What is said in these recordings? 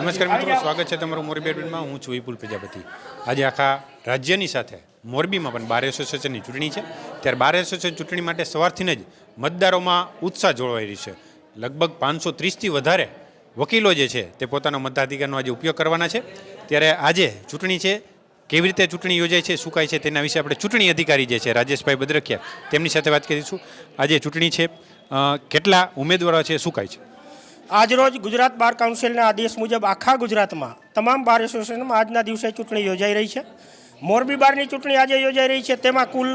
નમસ્કાર મિત્રો સ્વાગત છે તમારું મોરબી એડમિટમાં હું છું વિપુલ પ્રજાપતિ. આજે આખા રાજ્યની સાથે મોરબીમાં પણ બાર એસોસિએશનની ચૂંટણી છે. ત્યારે બાર એસોસિએશન ચૂંટણી માટે સવારથી જ મતદારોમાં ઉત્સાહ જોળવાઈ રહ્યો છે. લગભગ પાંચસો ત્રીસથી વધારે વકીલો જે છે તે પોતાના મતાધિકારનો આજે ઉપયોગ કરવાના છે. ત્યારે આજે ચૂંટણી છે. કેવી રીતે ચૂંટણી યોજાય છે શું કાંઈ છે તેના વિશે આપણે ચૂંટણી અધિકારી જે છે રાજેશભાઈ બદ્રખિયા તેમની સાથે વાત કરીશું. આજે ચૂંટણી છે. કેટલા ઉમેદવારો છે શું કાંઈ છે? આજરોજ ગુજરાત બાર કાઉન્સિલના આદેશ મુજબ આખા ગુજરાતમાં તમામ બાર એસોસિએશનમાં આજના દિવસે ચૂંટણી યોજાઈ રહી છે. મોરબી બારની ચૂંટણી આજે યોજાઈ રહી છે. તેમાં કુલ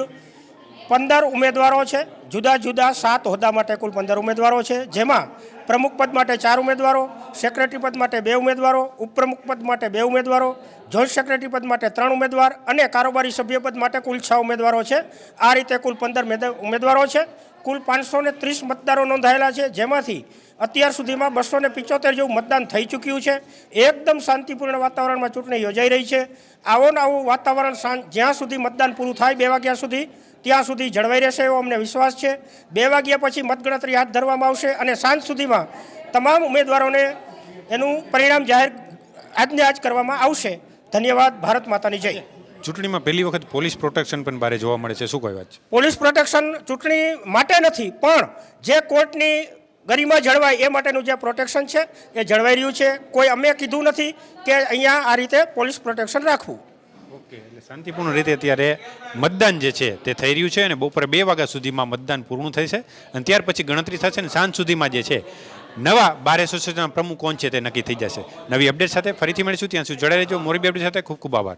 પંદર ઉમેદવારો છે. જુદા જુદા સાત હોદ્દા માટે કુલ પંદર ઉમેદવારો છે. જેમાં પ્રમુખ પદ માટે ચાર ઉમેદવારો, સેક્રેટરી પદ માટે બે ઉમેદવારો, ઉપપ્રમુખ પદ માટે બે ઉમેદવારો જોઈન્ટ સેક્રેટરી પદ માટે ત્રણ ઉમેદવાર અને કારોબારી સભ્ય પદ માટે કુલ છ ઉમેદવારો છે. આ રીતે કુલ પંદર મેદ- ઉમેદવારો છે. કુલ પાંચસો ત્રીસ મતદારો નોંધાયેલા છે. જેમાંથી અત્યાર સુધીમાં બસો ને પિચોતેર જેવું મતદાન થઈ ચૂક્યું છે. એકદમ શાંતિપૂર્ણ વાતાવરણમાં ચૂંટણી યોજાઈ રહી છે. આવો ને આવું વાતાવરણ જ્યાં સુધી મતદાન પૂરું થાય, બે વાગ્યા સુધી ત્યાં સુધી જળવાઈ રહેશે એવો અમને વિશ્વાસ છે. બે વાગ્યા પછી મતગણતરી હાથ ધરવામાં આવશે અને સાંજ સુધીમાં તમામ ઉમેદવારોને એનું પરિણામ જાહેર આજને આજ કરવામાં આવશે. ધન્યવાદ ભારત માતાની જય. ચૂંટણીમાં પહેલી વખત પોલીસ પ્રોટેક્શન પણ બારે જોવા મળે છે. શું કોઈ વાત છે? પોલીસ પ્રોટેક્શન ચૂંટણી માટે નથી પણ જે કોર્ટની ગરિમા જળવાય એ માટેનું જે પ્રોટેક્શન છે એ જળવાઈ રહ્યું છે. કોઈ અમે કીધું નથી કે અહીંયા આ રીતે પોલીસ પ્રોટેક્શન રાખવું. ઓકે, એટલે શાંતિપૂર્ણ રીતે અત્યારે મતદાન જે છે તે થઈ રહ્યું છે અને બપોરે બે વાગ્યા સુધીમાં મતદાન પૂર્ણ થશે અને ત્યાર પછી ગણતરી થશે અને સાંજ સુધીમાં જે છે નવા બાર એસોસિએશનના પ્રમુખ કોણ છે તે નક્કી થઈ જશે. નવી અપડેટ સાથે ફરીથી મળીશું. ત્યાં સુધી જોડાઈ રહેજો. મોરબી અપડેટ સાથે ખૂબ ખૂબ આભાર.